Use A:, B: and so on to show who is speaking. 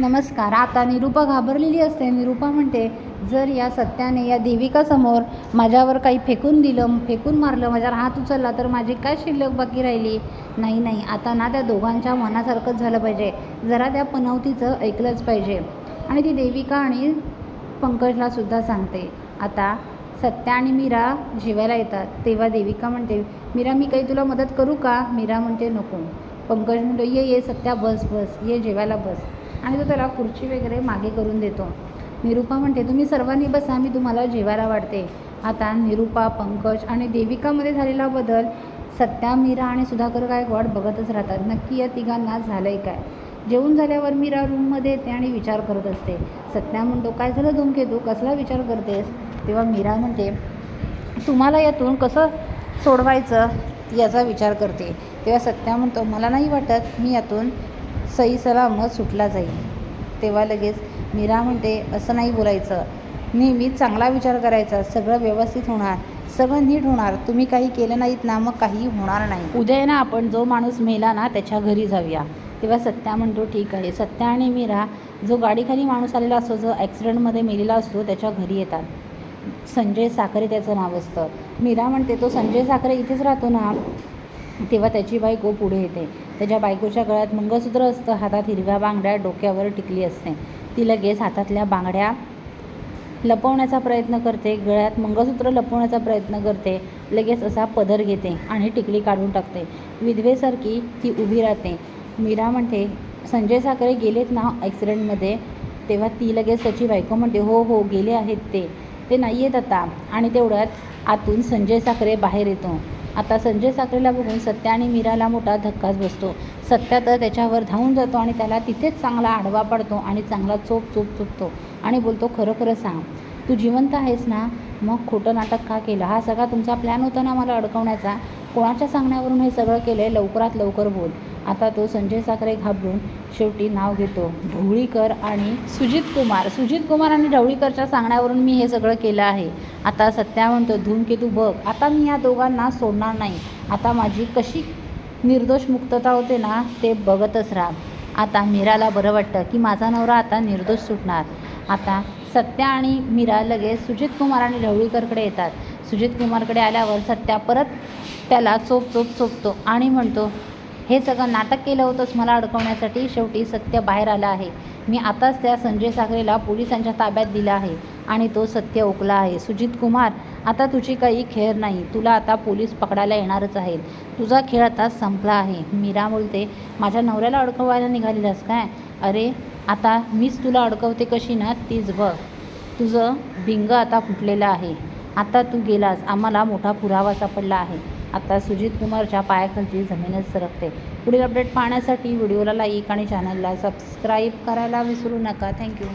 A: नमस्कार आता निरूपा घाबरलेली असते. निरूपा म्हणते जर या सत्याने या देविकासमोर माझ्यावर काही फेकून दिलं फेकून मारलं माझ्यावर हात उचलला तर माझी काय शिल्लक बाकी राहिली? नाही नाही आता ना त्या दोघांच्या मनासारखंच झालं पाहिजे. जरा त्या पनवतीचं ऐकलंच पाहिजे. आणि ती देविका आणि पंकजला सुद्धा सांगते आता सत्या आणि मीरा जेवायला येतात. तेव्हा देविका म्हणते मीरा मी काही तुला मदत करू का? मीरा म्हणते नको. पंकज म्हणतो ये ये सत्या बस बस ये जेवायला बस. आणि तो त्याला खुर्ची वगैरे मागे करून देतो. निरूपा म्हणते तुम्ही सर्वांनी बसा मी तुम्हाला जेवायला वाढते. आता निरूपा पंकज आणि देविकामध्ये झालेला बदल सत्या मीरा आणि सुधाकर गायकवाड बघतच राहतात. नक्की या तिघांना झालं आहे काय? जेवून झाल्यावर मीरा रूममध्ये येते आणि विचार करत असते. सत्या म्हणतो काय झालं धूमकेतू कसला विचार करतेस? तेव्हा मीरा म्हणते तुम्हाला यातून कसं सोडवायचं याचा विचार करते. तेव्हा सत्या म्हणतो मला नाही वाटत मी यातून सही सलामत सुटला जाईल. तेव्हा लगेच मीरा म्हणते असं नाही बोलायचं. नेहमीच चांगला विचार करायचा. सगळं व्यवस्थित होणार. सगळं नीट होणार. तुम्ही काही केलं नाहीत ना मग काही होणार नाही. उद्या ना आपण जो माणूस मेला ना त्याच्या घरी जाऊया. तेव्हा सत्या म्हणतो ठीक आहे. सत्या आणि मीरा जो गाडीखाली माणूस आलेला असतो जो ॲक्सिडेंटमध्ये मेलेला असतो त्याच्या घरी येतात. संजय साखरे त्याचं नाव असतं. मीरा म्हणते तो संजय साखरे इथेच राहतो ना? तेव्हा त्याची बायको पुढे येते. त्याच्या बायकोच्या गळ्यात मंगळसूत्र असतं. हातात हिरव्या बांगड्या डोक्यावर टिकली असते. ती लगेच हातातल्या बांगड्या लपवण्याचा प्रयत्न करते. गळ्यात मंगळसूत्र लपवण्याचा प्रयत्न करते. लगेच असा पदर घेते आणि टिकली काढून टाकते. विधवेसारखी ती उभी राहते. मीरा म्हणते संजय साखरे गेलेत ना ॲक्सिडेंटमध्ये तेव्हा ती लगेच त्याची बायको म्हणते हो हो गेले आहेत ते. ते नाही आहेत आता. आणि तेवढ्यात आतून संजय साखरे बाहेर येतो. आता संजय साखरेला बघून सत्या आणि मीराला मोठा धक्काच बसतो. सत्या तर त्याच्यावर धावून जातो आणि त्याला तिथेच चांगला आडवा पडतो आणि चांगला चोप चोप चुपतो आणि बोलतो खरं खरं सांग तू जिवंत आहेस ना? मग खोटं नाटक का केलं? हा सगळा तुमचा प्लॅन होता ना मला अडकवण्याचा? कोणाच्या सांगण्यावरून हे सगळं केलं आहे लवकरात लवकर बोल. आता तो संजय साखरे घाबरून शेवटी नाव घेतो. ढवळीकर आणि सुजित कुमार. सुजित कुमार आणि ढवळीकरच्या सांगण्यावरून मी हे सगळं केलं आहे. आता सत्या म्हणतो धूमकेतू बघ. आता मी या दोघांना सोडणार नाही. आता माझी कशी निर्दोष मुक्तता होते ना ते बघतच राहा. आता मीराला बरं वाटतं की माझा नवरा आता निर्दोष सुटणार. आता सत्या आणि मीरा लगेच सुजित कुमार आणि ढवळीकरकडे येतात. सुजित कुमारकडे आल्यावर सत्या परत त्याला चोप चोप चोपतो आणि म्हणतो हे सगळं नाटक केलं होतंच मला अडकवण्यासाठी शेवटी सत्य बाहेर आलं आहे. मी आताच त्या संजय साखरेला पोलिसांच्या ताब्यात दिलं आहे. आणि तो सत्य ओकला आहे. सुजित कुमार आता तुझी काही खेळ नाही. तुला आता पोलीस पकडायला येणारच आहेत. तुझा खेळ आता संपला आहे. मीरा बोलते माझ्या नवऱ्याला अडकवायला निघालेलास काय? अरे आता मीच तुला अडकवते कशी ना तीच बघ. तुझं भिंग आता फुटलेलं आहे. आता तू गेलास. आम्हाला मोठा पुरावा सापडला आहे. आता सुजित कुमारच्या पायाखालची जमीनच सरकते. पुढील अपडेट पाहण्यासाठी व्हिडिओला लाईक आणि चॅनलला सबस्क्राईब करायला विसरू नका. थँक्यू.